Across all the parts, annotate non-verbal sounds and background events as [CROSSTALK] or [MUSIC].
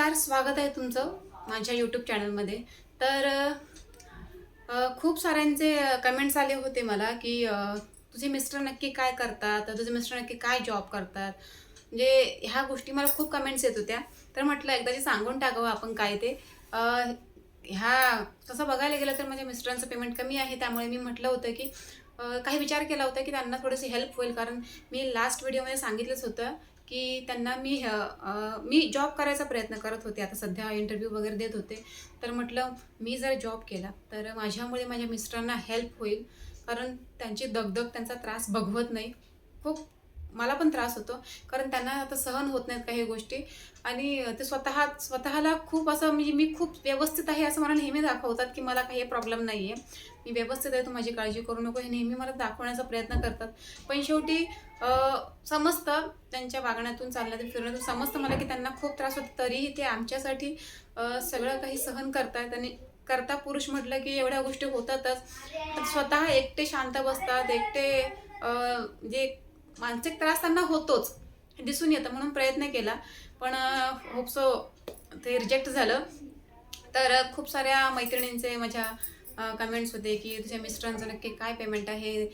नमस्कार स्वागत आहे तुमचं माझ्या यूट्यूब चॅनलमध्ये तर खूप साऱ्यांचे कमेंट्स आले होते मला की तुझे मिस्टर नक्की काय करतात तुझे मिस्टर नक्की काय जॉब करतात? म्हणजे ह्या गोष्टी मला खूप कमेंट्स येत होत्या. तर म्हटलं एकदा जे सांगून टाकावं आपण काय ते. ह्या तसं बघायला गेलं तर माझ्या मिस्टरांचं पेमेंट कमी आहे त्यामुळे मी म्हटलं होतं की काही विचार केला होता की त्यांना थोडीशी हेल्प होईल. कारण मी लास्ट व्हिडिओमध्ये सांगितलंच होतं की त्यांना मी मी जॉब करायचा प्रयत्न करत होते. आता सध्या इंटरव्ह्यू वगैरे देत होते. तर म्हटलं मी जर जॉब केला तर माझ्यामुळे माझ्या मिस्टरांना हेल्प होईल. कारण त्यांची दगदग त्यांचा त्रास बघवत नाही. खूप मला पण त्रास होतो. कारण त्यांना आता सहन होत नाहीत काही गोष्टी. आणि ते स्वतः स्वतःला खूप असं म्हणजे मी खूप व्यवस्थित आहे असं मला नेहमी दाखवतात की मला काही प्रॉब्लेम नाही आहे मी व्यवस्थित आहे तू माझी काळजी करू नको. हे नेहमी मला दाखवण्याचा प्रयत्न करतात. पण शेवटी समजतं त्यांच्या वागण्यातून चालण्यातून फिरण्यातून समजतं मला की त्यांना खूप त्रास होतो. तरीही ते आमच्यासाठी सगळं काही सहन करतायत आणि करता पुरुष म्हटलं की एवढ्या गोष्टी होतातच. स्वतः एकटे शांत बसतात एकटे जे म्हणजे मानसिक त्रास त्यांना होतोच. दिसून येतं म्हणून प्रयत्न केला. पण होपसो ते रिजेक्ट झालं. तर खूप साऱ्या मैत्रिणींचे माझ्या कमेंट्स होते की तुझ्या मिस्टरांचं नक्की काय पेमेंट आहे?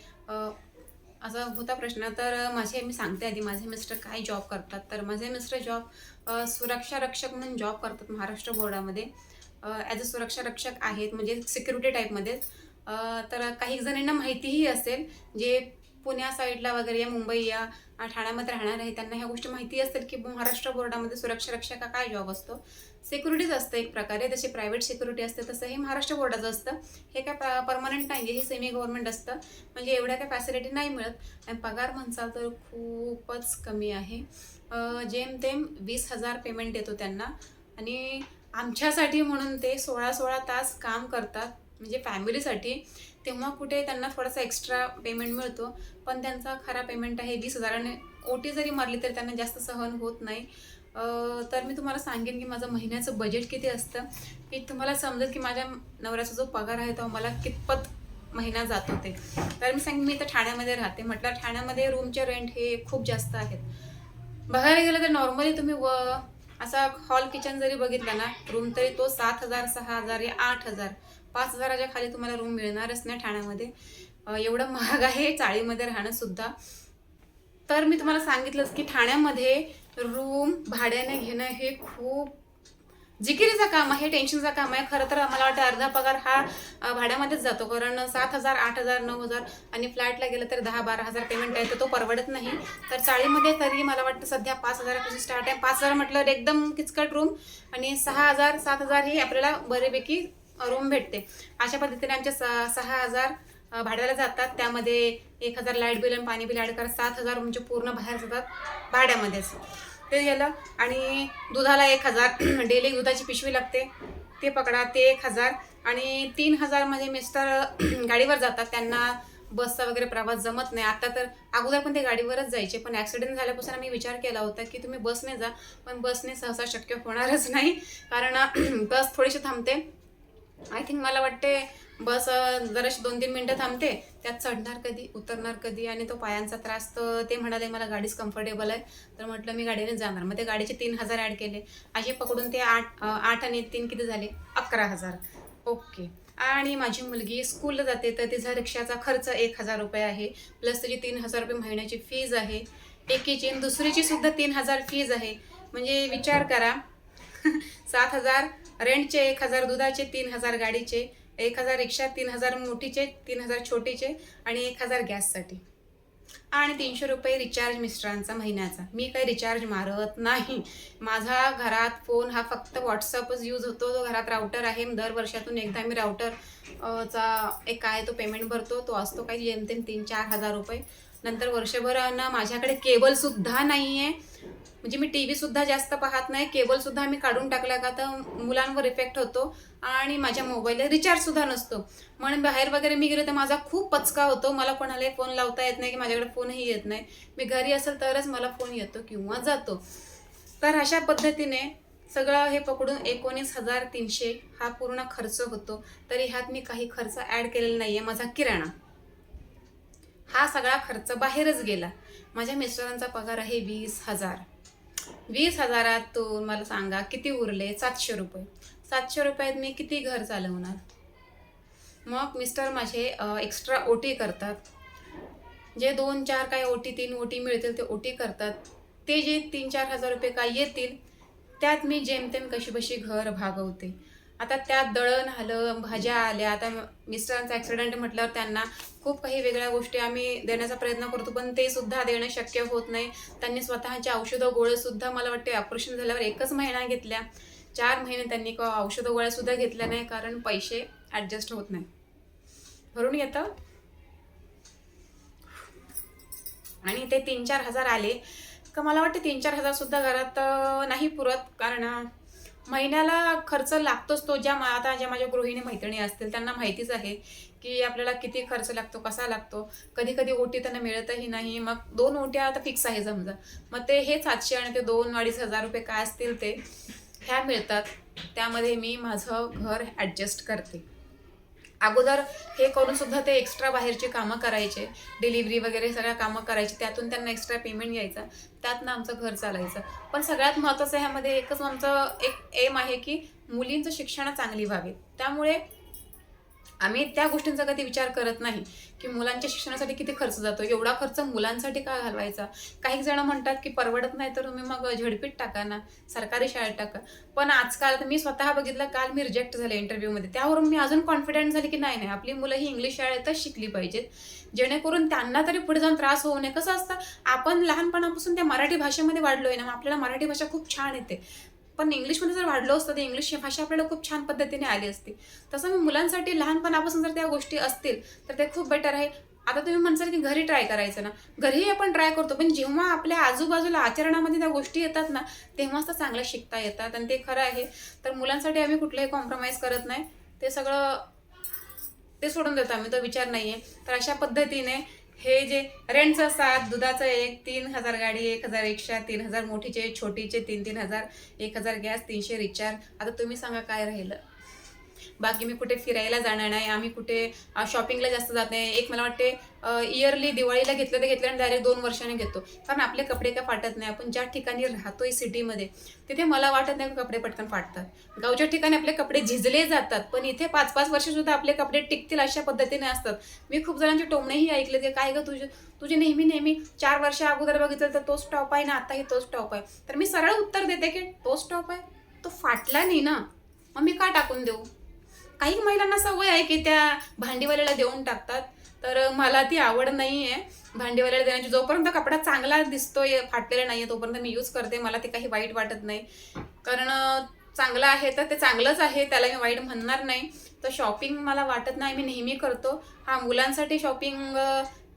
असा होता प्रश्न. तर माझे मी सांगते आधी. माझे मिस्टर काय जॉब करतात? तर माझे मिस्टर जॉब सुरक्षा रक्षक म्हणून जॉब करतात महाराष्ट्र बोर्डामध्ये. ॲज अ सुरक्षा रक्षक आहेत म्हणजे सिक्युरिटी टाईपमध्ये तर काही जणांना माहितीही असेल जे पुण्या साईडला वगैरे या मुंबई या ठाण्यामध्ये राहणार आहे त्यांना ह्या गोष्टी माहिती असतात की महाराष्ट्र बोर्डामध्ये सुरक्षा रक्षक का काय जॉब असतो. सिक्युरिटीज असतं एक प्रकारे जशी प्रायव्हेट सिक्युरिटी असते तसं हे महाराष्ट्र बोर्डाचं असतं. हे काय परमनंट नाही आहे हे सेमी गव्हर्नमेंट असतं. म्हणजे एवढ्या काय फॅसिलिटी नाही मिळत. आणि पगार म्हणसाल तर खूपच कमी आहे. जेमतेम वीस हजार पेमेंट येतो त्यांना. आणि आमच्यासाठी म्हणून ते सोळा सोळा तास काम करतात. म्हणजे फॅमिलीसाठी तेव्हा कुठे त्यांना थोडासा एक्स्ट्रा पेमेंट मिळतो. पण त्यांचा खरा पेमेंट आहे वीस हजार आणि ओटी जरी मारली तरी त्यांना जास्त सहन होत नाही. तर मी तुम्हाला सांगेन की माझं महिन्याचं बजेट किती असतं. की तुम्हाला समजेल की माझ्या नवऱ्याचा जो पगार आहे तो मला कितपत महिना जात होते तर मी सांगेन मी तर ठाण्यामध्ये राहते. म्हटलं ठाण्यामध्ये रूमचे रेंट हे खूप जास्त आहेत. बघायला गेलं तर नॉर्मली तुम्ही व असा हॉल किचन जरी बघितला ना रूम तरी तो सात हजार सहा हजार या आठ हजार. पाच हजाराच्या खाली तुम्हाला रूम मिळणारच नाही ठाण्यामध्ये. एवढं महाग आहे चाळीमध्ये राहणं सुद्धा. तर मी तुम्हाला सांगितलंच की ठाण्यामध्ये रूम भाड्याने घेणं हे खूप जिकिरीचं काम आहे टेन्शनचं काम आहे. खरं तर मला वाटतं अर्धा पगार हा भाड्यामध्येच जातो. कारण सात हजार आठ हजार नऊ हजार आणि फ्लॅटला गेलं तर दहा बारा हजार पेमेंट आहे तर तो परवडत नाही. तर चाळीमध्ये तरी मला वाटतं सध्या पाच हजारापासून स्टार्ट आहे. पाच हजार म्हटलं तर एकदम किचकट रूम आणि सहा हजार सात हजार ही आपल्याला बरेपैकी रूम भेटते. अशा पद्धतीने आमचे स- सहा हजार भाड्याला जातात. त्यामध्ये एक हजार लाइट बिल आणि पाणी बिल ॲड करा. सात हजार म्हणजे पूर्ण बाहेर जातात भाड्यामध्येच. ते गेलं आणि दुधाला एक हजार. [CLEARS THROAT] डेली दुधाची पिशवी लागते. ते पकडा ते एक हजार. आणि तीन हजार म्हणजे मिस्टर [CLEARS THROAT] गाडीवर जातात. त्यांना बसचा वगैरे प्रवास जमत नाही. आता तर अगोदर पण ते गाडीवरच जायचे. पण ॲक्सिडेंट झाल्यापासून आम्ही विचार केला होता की तुम्ही बसने जा. पण बसने सहसा शक्य होणारच नाही. कारण [CLEARS THROAT] बस थोडीशी थांबते. आय थिंक मला वाटते बस जराशी दोन तीन मिनटं थांबते. त्यात चढणार कधी उतरणार कधी आणि तो पायांचा त्रास तर ते म्हणाले मला गाडीच कम्फर्टेबल आहे. तर म्हटलं मी गाडीने जाणार. मग ते गाडीचे तीन हजार ॲड केले. असे पकडून ते आठ आठ आणि तीन किती झाले? अकरा हजार. ओके. आणि माझी मुलगी स्कूलला जाते तर तिचा रिक्षाचा खर्च एक हजार रुपये आहे. प्लस त्याची तीन हजार रुपये महिन्याची फीज आहे. एकीची दुसरीची सुद्धा तीन हजार फीज आहे. म्हणजे विचार करा. [LAUGHS] सात हजार रेंटचे एक हजार दुधाचे तीन हजार गाडीचे एक हजार रिक्षा तीन हजार मोठीचे तीन हजार छोटीचे आणि एक हजार गॅससाठी. आणि तीनशे रुपये रिचार्ज मिस्टरांचा महिन्याचा. मी काही रिचार्ज मारत नाही. माझा घरात फोन हा फक्त व्हॉट्सअपच यूज होतो. जो घरात राऊटर आहे दर वर्षातून एकदा मी राऊटर चा एक काय तो पेमेंट भरतो तो असतो काही जेमतेम तीन चार हजार रुपये. नंतर वर्षभरानं माझ्याकडे केबलसुद्धा नाही आहे म्हणजे मी टी व्हीसुद्धा जास्त पाहत नाही. केबलसुद्धा मी काढून टाकला का तर मुलांवर इफेक्ट होतो आणि माझ्या मोबाईलला रिचार्जसुद्धा नसतो. म्हणून बाहेर वगैरे मी गेलो तर माझा खूप पचका होतो. मला कोणालाही फोन लावता येत नाही की माझ्याकडे फोनही येत नाही. मी घरी असेल तरच मला फोन येतो किंवा जातो. तर अशा पद्धतीने सगळं हे पकडून एकोणीस हजार तीनशे हा पूर्ण खर्च होतो. तरी ह्यात मी काही खर्च ॲड केलेला नाही आहे माझा किराणा. हा सगळा खर्च बाहेरच गेला. माझ्या मिस्टरांचा पगार आहे वीस हजार. वीस हजारातून मला सांगा किती उरले? सातशे रुपये. सातशे रुपयात मी किती घर चालवणार? मग मिस्टर माझे एक्स्ट्रा ओटी करतात. जे दोन चार काय ओटी तीन ओटी मिळतील ते ओटी करतात. ते जे तीन चार हजार रुपये काय येतील त्यात मी जेमतेम कशी बशी घर भागवते. आता त्यात दळण आलं भाज्या आल्या आता मिस्टरांचा ॲक्सिडेंट म्हटल्यावर त्यांना खूप काही वेगळ्या गोष्टी आम्ही देण्याचा प्रयत्न करतो पण ते सुद्धा देणं शक्य होत नाही. त्यांनी स्वतःच्या औषधं गोळ्या सुद्धा मला वाटते ऑपरेशन झाल्यावर एकच महिना घेतल्या. चार महिने त्यांनी औषधं गोळ्या सुद्धा घेतल्या नाही कारण पैसे ॲडजस्ट होत नाही. भरून येतं आणि ते तीन चार हजार आले. का मला वाटते तीन चार हजार सुद्धा घरात नाही पुरत कारण महिन्याला खर्च लागतोच तो. ज्या आता ज्या माझ्या गृहिणी मैत्रिणी असतील त्यांना माहितीच आहे की आपल्याला किती खर्च लागतो कसा लागतो? कधी कधी ओटी त्यांना मिळतही नाही. मग दोन ओट्या आता फिक्स आहे समजा. मग ते हे सातशे आणि ते दोन अडीच हजार रुपये काय असतील ते ह्या मिळतात. त्यामध्ये मी माझं घर ॲडजस्ट करते. अगोदर हे करून सुद्धा ते एक्स्ट्रा बाहेरची कामं करायचे. डिलिव्हरी वगैरे सगळ्या कामं करायची. त्यातून त्यांना एक्स्ट्रा पेमेंट घ्यायचा. त्यातनं आमचं घर चालायचं. पण सगळ्यात महत्त्वाचं ह्यामध्ये एकच आमचं एक एम आहे की मुलींचं शिक्षण चांगली व्हावी. त्यामुळे आम्ही त्या गोष्टींचा कधी विचार करत नाही की मुलांच्या शिक्षणासाठी किती खर्च जातो एवढा खर्च मुलांसाठी का घालवायचा? काही जण म्हणतात की परवडत नाही तर तुम्ही मग झडपीत टाका ना सरकारी शाळेत टाका. पण आजकाल तर मी स्वतः बघितलं काल मी रिजेक्ट झाले इंटरव्ह्यूमध्ये त्यावरून मी अजून कॉन्फिडंट झाले की नाही नाही आपली मुलं ही इंग्लिश शाळेतच शिकली पाहिजेत. जेणेकरून त्यांना तरी पुढे जाऊन त्रास होऊ नये. कसं असतं आपण लहानपणापासून त्या मराठी भाषेमध्ये वाढलोय ना मग आपल्याला मराठी भाषा खूप छान येते. पण इंग्लिशमध्ये जर वाढलो असतं तर इंग्लिश ही भाषा आपल्याला खूप छान पद्धतीने आली असती. तसं मी मुलांसाठी लहानपणापासून जर त्या गोष्टी असतील तर ते खूप बेटर आहे. आता तुम्ही म्हणसाल की घरी ट्राय करायचं ना. घरीही आपण ट्राय करतो पण जेव्हा आपल्या आजूबाजूला आचरणामध्ये त्या गोष्टी येतात ना तेव्हाच तर चांगल्या शिकता येतात आणि ते खरं आहे. तर मुलांसाठी आम्ही कुठलंही कॉम्प्रोमाइज करत नाही. ते सगळं ते सोडून देतो आम्ही तो विचार नाही आहे तर अशा पद्धतीने हे जे रेंटचं सात दुधाचं एक तीन हजार गाडी एक हजार रिक्षा तीन हजार मोठीचे छोटीचे तीन तीन हजार एक हजार गॅस तीनशे रिचार्ज. आता तुम्ही सांगा काय राहिलं? बाकी मी कुठे फिरायला जाणार नाही आम्ही कुठे शॉपिंगला जास्त जात नाही. एक मला वाटते इयरली दिवाळीला घेतलं ते घेतलं आणि डायरेक्ट दोन वर्षाने घेतो. कारण आपले कपडे काय फाटत नाही. आपण ज्या ठिकाणी राहतोय सिटीमध्ये तिथे मला वाटत नाही कपडे पटकन फाटतात. गावच्या ठिकाणी आपले कपडे झिजले जातात पण इथे पाच पाच वर्ष सुद्धा आपले कपडे टिकतील अशा पद्धतीने असतात. मी खूप जणांचे टोमणेही ऐकले ते काय ग तुझे तुझे नेहमी नेहमी चार वर्ष अगोदर बघितलं तर तोच टॉप आहे ना आताही तोच टॉप आहे. तर मी सरळ उत्तर देते की तोच टॉप आहे तो फाटला नाही ना. मग मी का टाकून देऊ? काही महिलांना सवय आहे की त्या भांडीवाल्याला देऊन टाकतात. तर मला ती आवड नाही आहे भांडीवाल्याला देण्याची जोपर्यंत कपडा चांगला दिसतोय फाटलेला नाही आहे तोपर्यंत मी यूज करते. मला ते काही वाईट वाटत नाही. कारण चांगलं आहे तर ते चांगलंच आहे. त्याला मी वाईट म्हणणार नाही. तर शॉपिंग मला वाटत नाही. मी नेहमी करतो. हा मुलांसाठी शॉपिंग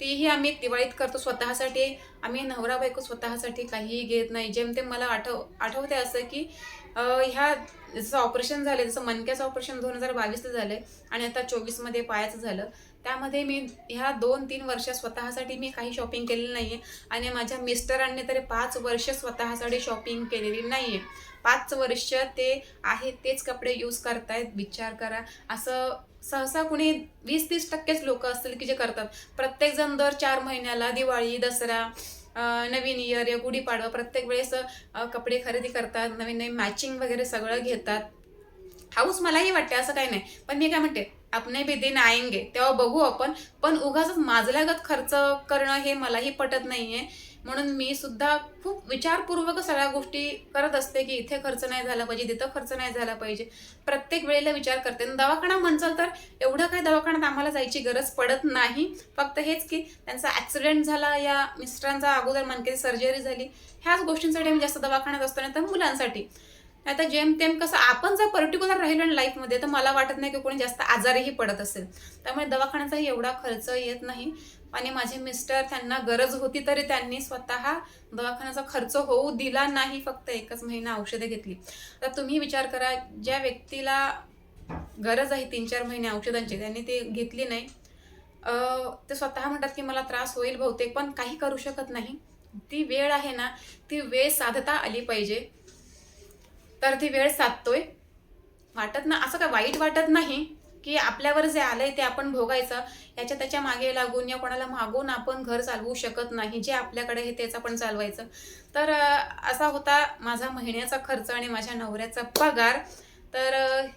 तीही आम्ही दिवाळीत करतो स्वतःसाठी. आम्ही नवरा बायको स्वतःसाठी काहीही घेत नाही. जेमतेम मला आठव आठवते असं की ह्या जसं ऑपरेशन झालं जसं मनक्याचं ऑपरेशन दोन हजार बावीसचं झालं आणि आता चोवीसमध्ये पायाचं झालं त्यामध्ये मी ह्या दोन तीन वर्ष स्वतःसाठी मी काही शॉपिंग केलेली नाही आहे आणि माझ्या मिस्टरांनी तरी पाच वर्ष स्वतःसाठी शॉपिंग केलेली नाही आहे पाच वर्ष ते आहे तेच कपडे यूज करतायत विचार करा. असं सहसा कुणी वीस तीस टक्केच लोक असतील की जे करतात. प्रत्येकजण दर चार महिन्याला दिवाळी दसरा नवीन इयर या गुढीपाडवा प्रत्येक वेळेस कपडे खरेदी करतात नवीन नवीन मॅचिंग वगैरे सगळं घेतात. हाऊस मलाही वाटते असं काही नाही. पण मी काय म्हणते आपणही भी दिन आएंगे तेव्हा बघू आपण. पण उगाच माजल्यागत खर्च करणं हे मलाही पटत नाहीये. म्हणून मी सुद्धा खूप विचारपूर्वक सगळ्या गोष्टी करत असते की इथे खर्च नाही झाला पाहिजे तिथं खर्च नाही झाला पाहिजे. प्रत्येक वेळेला विचार करते. आणि दवाखाना म्हणचाल तर एवढं काही दवाखान्यात आम्हाला जायची गरज पडत नाही. फक्त हेच की त्यांचा ॲक्सिडेंट झाला या मिस्टरांचा अगोदर मनकेची सर्जरी झाली. ह्याच गोष्टींसाठी आम्ही जास्त दवाखान्यात असतो नाही तर मुलांसाठी आता जेमतेम कसं आपण जर पर्टिक्युलर राहिलो ना लाईफमध्ये तर मला वाटत नाही की कोणी जास्त आजारीही पडत असेल. त्यामुळे दवाखान्याचाही एवढा खर्च येत नाही. आणि माझे मिस्टर त्यांना गरज होती तरी त्यांनी स्वतः दवाखान्याचा खर्च होऊ दिला नाही फक्त एकच महिना औषधे घेतली. तर तुम्ही विचार करा ज्या व्यक्तीला गरज आहे तीन चार महिने औषधांची त्यांनी ते घेतली नाही. ते स्वतः म्हणतात की मला त्रास होईल बहुतेक पण काही करू शकत नाही. ती वेळ आहे ना ती वेळ साधता आली पाहिजे. तर ती वेळ साधतोय. वाटत ना असं काय वाईट वाटत नाही. की आपल्यावर जे आलंय ते आपण भोगायचं याच्या त्याच्यामागे लागून या कोणाला मागून आपण घर चालवू शकत नाही जे आपल्याकडे हे तेच आपण चालवायचं. तर असा होता माझा महिन्याचा खर्च आणि माझ्या नवऱ्याचा पगार. तर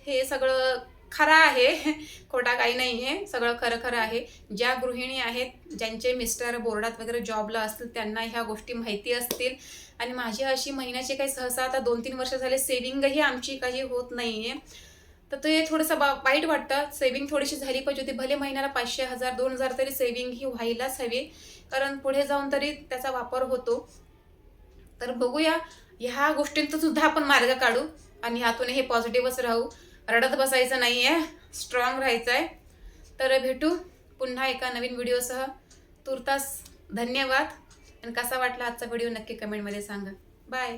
हे सगळं खरं आहे. खोटा काही नाही आहे सगळं खरं खरं आहे. ज्या गृहिणी आहेत ज्यांचे मिस्टर बोर्डात वगैरे जॉबला असतील त्यांना ह्या गोष्टी माहिती असतील. आणि माझी अशी महिन्याची काही सहसा आता दोन तीन वर्ष झाले सेविंगही आमची काही होत नाही आहे तर ते थोडंसं बा वाईट वाटतं. सेविंग थोडीशी झाली पाहिजे होती. भले महिन्याला पाचशे हजार दोन हजार तरी सेविंग ही व्हायलाच हवी. कारण पुढे जाऊन तरी त्याचा वापर होतो. तर बघूया. ह्या गोष्टींतून सुद्धा आपण मार्ग काढू आणि ह्यातून हे पॉझिटिव्हच राहू. रडत बसायचं नाही आहे स्ट्रॉंग राहायचं आहे तर भेटू पुन्हा एका नवीन व्हिडिओसह. तुर्तास धन्यवाद. आणि कसा वाटला आजचा व्हिडिओ नक्की कमेंटमध्ये सांगा. बाय